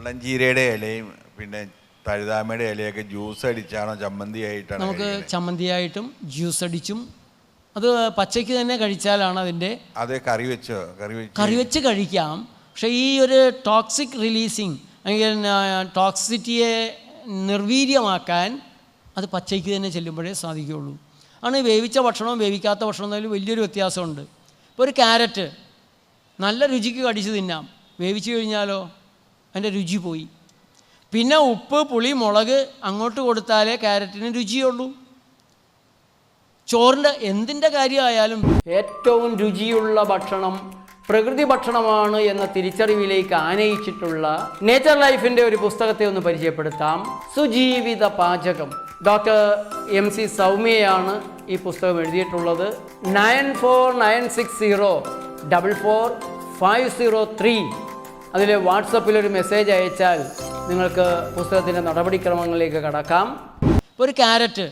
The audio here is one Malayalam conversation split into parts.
മുള്ളഞ്ചീരയുടെ ഇലയും പിന്നെ തഴുതാമയുടെ ഇലയൊക്കെ ജ്യൂസ് അടിച്ചാണോ ചമ്മന്തി ആയിട്ടാണ് നമുക്ക്? ചമ്മന്തിയായിട്ടും ജ്യൂസ് അടിച്ചും അത് പച്ചയ്ക്ക് തന്നെ കഴിച്ചാലാണ് അതിന്റെ അത് കറി വെച്ചോ കറി വെച്ച് കറി വെച്ച് കഴിക്കാം. പക്ഷേ ഈ ഒരു ടോക്സിക് റിലീസിങ് അല്ലെങ്കിൽ ടോക്സിറ്റിയെ നിർവീര്യമാക്കാൻ അത് പച്ചയ്ക്ക് തന്നെ ചെല്ലുമ്പോഴേ സാധിക്കുകയുള്ളൂ. ആണ് വേവിച്ച ഭക്ഷണവും വേവിക്കാത്ത ഭക്ഷണവും തമ്മിൽ വലിയൊരു വ്യത്യാസമുണ്ട്. ഇപ്പോൾ ഒരു ക്യാരറ്റ് നല്ല രുചിക്ക് കടിച്ച് തിന്നാം. വേവിച്ച് കഴിഞ്ഞാലോ? അതിന്റെ രുചി പോയി. പിന്നെ ഉപ്പ് പുളി മുളക് അങ്ങോട്ട് കൊടുത്താലേ ക്യാരറ്റിന് രുചിയുള്ളൂ. ചോറിന്റെ എന്തിന്റെ കാര്യമായാലും ഏറ്റവും രുചിയുള്ള ഭക്ഷണം പ്രകൃതി ഭക്ഷണമാണ് എന്ന തിരിച്ചറിവിലേക്ക് ആനയിച്ചിട്ടുള്ള നേച്ചർ ലൈഫിന്റെ ഒരു പുസ്തകത്തെ ഒന്ന് പരിചയപ്പെടുത്താം. സുജീവിത പാചകം. ഡോക്ടർ എം സി സൗമ്യയാണ് ഈ പുസ്തകം എഴുതിയിട്ടുള്ളത്. Nine four nine six zero double four five zero three അതിൽ വാട്സപ്പിൽ ഒരു മെസ്സേജ് അയച്ചാൽ നിങ്ങൾക്ക് പുസ്തകത്തിന്റെ നടപടിക്രമങ്ങളിലേക്ക് കടക്കാം. ഒരു ക്യാരറ്റ്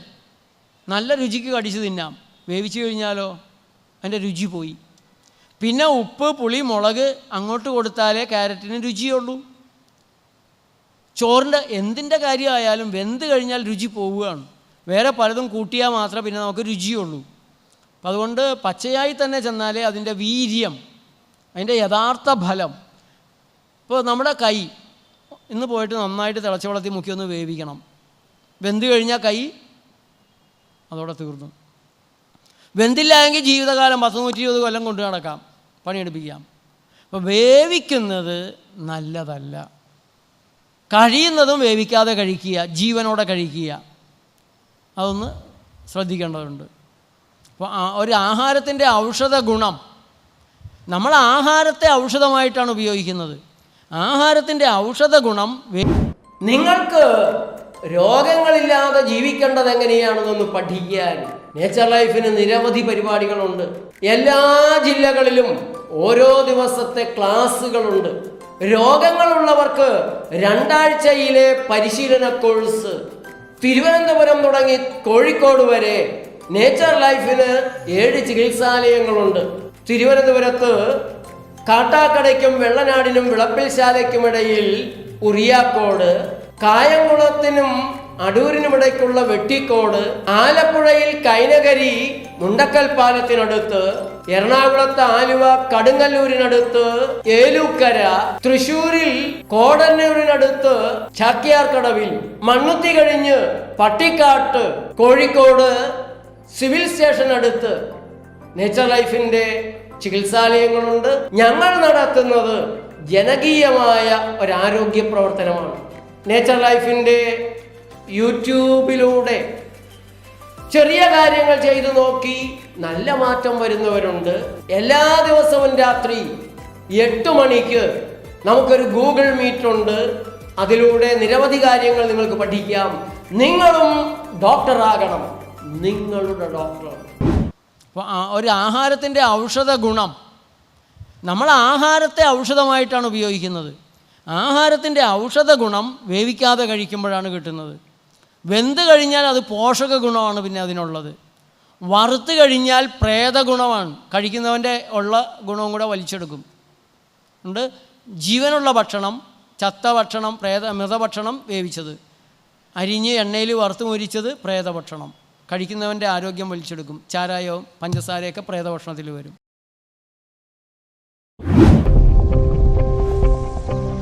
നല്ല രുചിക്ക് കടിച്ചു തിന്നാം. വേവിച്ച് കഴിഞ്ഞാലോ? അതിന്റെ രുചി പോയി. പിന്നെ ഉപ്പ് പുളി മുളക് അങ്ങോട്ട് കൊടുത്താലേ ക്യാരറ്റിന് രുചിയുള്ളൂ. ചോറിന്റെ എന്തിന്റെ കാര്യമായാലും വെന്ത് കഴിഞ്ഞാൽ രുചി പോവുകയാണ്. വേറെ പലതും കൂട്ടിയാൽ മാത്രമേ പിന്നെ നമുക്ക് രുചിയുള്ളൂ. അപ്പം അതുകൊണ്ട് പച്ചയായി തന്നെ ചെന്നാലേ അതിന്റെ വീര്യം അതിന്റെ യഥാർത്ഥ ഫലം ഇപ്പോൾ നമ്മുടെ കൈ ഇന്ന് പോയിട്ട് നന്നായിട്ട് തിളച്ച വെള്ളത്തിൽ മുക്കി ഒന്ന് വേവിക്കണം. വെന്ത് കഴിഞ്ഞാൽ കൈ അതോടെ തീർന്നു. വെന്തില്ല എങ്കിൽ ജീവിതകാലം പത്ത് നൂറ്റി ഇരുപത് കൊല്ലം കൊണ്ട് നടക്കാം പണിയെടുപ്പിക്കാം. അപ്പോൾ വേവിക്കുന്നത് നല്ലതല്ല. കഴിയുന്നതും വേവിക്കാതെ കഴിക്കുക ജീവനോടെ കഴിക്കുക. അതൊന്ന് ശ്രദ്ധിക്കേണ്ടതുണ്ട്. അപ്പോൾ ഒരു ആഹാരത്തിന്റെ ഔഷധ ഗുണം നമ്മൾ ആഹാരത്തെ ഔഷധമായിട്ടാണ് ഉപയോഗിക്കുന്നത്. ആഹാരത്തിന്റെ ഔഷധ ഗുണം നിങ്ങൾക്ക് രോഗങ്ങളില്ലാതെ ജീവിക്കേണ്ടത് എങ്ങനെയാണെന്നൊന്ന് പഠിക്കാൻ നേച്ചർ ലൈഫിന് നിരവധി പരിപാടികളുണ്ട്. എല്ലാ ജില്ലകളിലും ഓരോ ദിവസത്തെ ക്ലാസ്സുകളുണ്ട്. രോഗങ്ങളുള്ളവർക്ക് രണ്ടാഴ്ചയിലെ പരിശീലന കോഴ്സ്. തിരുവനന്തപുരം തുടങ്ങി കോഴിക്കോട് വരെ നേച്ചർ ലൈഫിന് ഏഴ് ചികിത്സാലയങ്ങളുണ്ട്. തിരുവനന്തപുരത്ത് കാട്ടാക്കടയ്ക്കും വെള്ളനാടിനും വിളപ്പിൽശാലയ്ക്കുമിടയിൽ ഉറിയാക്കോട് കായംകുളത്തിനും അടൂരിനുമിടയ്ക്കുള്ള വെട്ടിക്കോട് ആലപ്പുഴയിൽ കൈനകരി മുണ്ടക്കൽ പാലത്തിനടുത്ത് എറണാകുളത്ത് ആലുവ കടുങ്ങല്ലൂരിനടുത്ത് ഏലൂക്കര തൃശൂരിൽ കോടന്നൂരിനടുത്ത് ചാക്യാർക്കടവിൽ മണ്ണുത്തി കഴിഞ്ഞ് പട്ടിക്കാട്ട് കോഴിക്കോട് സിവിൽ സ്റ്റേഷൻ അടുത്ത് നേച്ചർ ലൈഫിന്റെ ചികിത്സാലയങ്ങളുണ്ട്. ഞങ്ങൾ നടത്തുന്നത് ജനകീയമായ ഒരാരോഗ്യ പ്രവർത്തനമാണ്. നേച്ചർ ലൈഫിന്റെ യൂട്യൂബിലൂടെ ചെറിയ കാര്യങ്ങൾ ചെയ്തു നോക്കി നല്ല മാറ്റം വരുന്നവരുണ്ട്. എല്ലാ ദിവസവും രാത്രി എട്ട് മണിക്ക് നമുക്കൊരു ഗൂഗിൾ മീറ്റ് ഉണ്ട്. അതിലൂടെ നിരവധി കാര്യങ്ങൾ നിങ്ങൾക്ക് പഠിക്കാം. നിങ്ങളും ഡോക്ടറാകണം നിങ്ങളുടെ ഡോക്ടർ ഒരു ആഹാരത്തിന്റെ ഔഷധ ഗുണം. നമ്മൾ ആഹാരത്തെ ഔഷധമായിട്ടാണ് ഉപയോഗിക്കുന്നത്. ആഹാരത്തിന്റെ ഔഷധ ഗുണം വേവിക്കാതെ കഴിക്കുമ്പോഴാണ് കിട്ടുന്നത്. വെന്ത് കഴിഞ്ഞാൽ അത് പോഷക ഗുണമാണ് പിന്നെ അതിനുള്ളത്. വറുത്ത് കഴിഞ്ഞാൽ പ്രേത ഗുണമാണ്. കഴിക്കുന്നവന്റെ ഉള്ള ഗുണവും കൂടെ വലിച്ചെടുക്കും. ഉണ്ട്? ജീവനുള്ള ഭക്ഷണം ചത്ത ഭക്ഷണം പ്രേത മൃതഭക്ഷണം വേവിച്ചത്. അരിഞ്ഞ് എണ്ണയിൽ വറുത്ത് മുരിച്ചത് പ്രേതഭക്ഷണം കഴിക്കുന്നവന്റെ ആരോഗ്യം വലിച്ചെടുക്കും. ചാരായവും പഞ്ചസാരയൊക്കെ പ്രേതഭക്ഷണത്തിൽ വരും.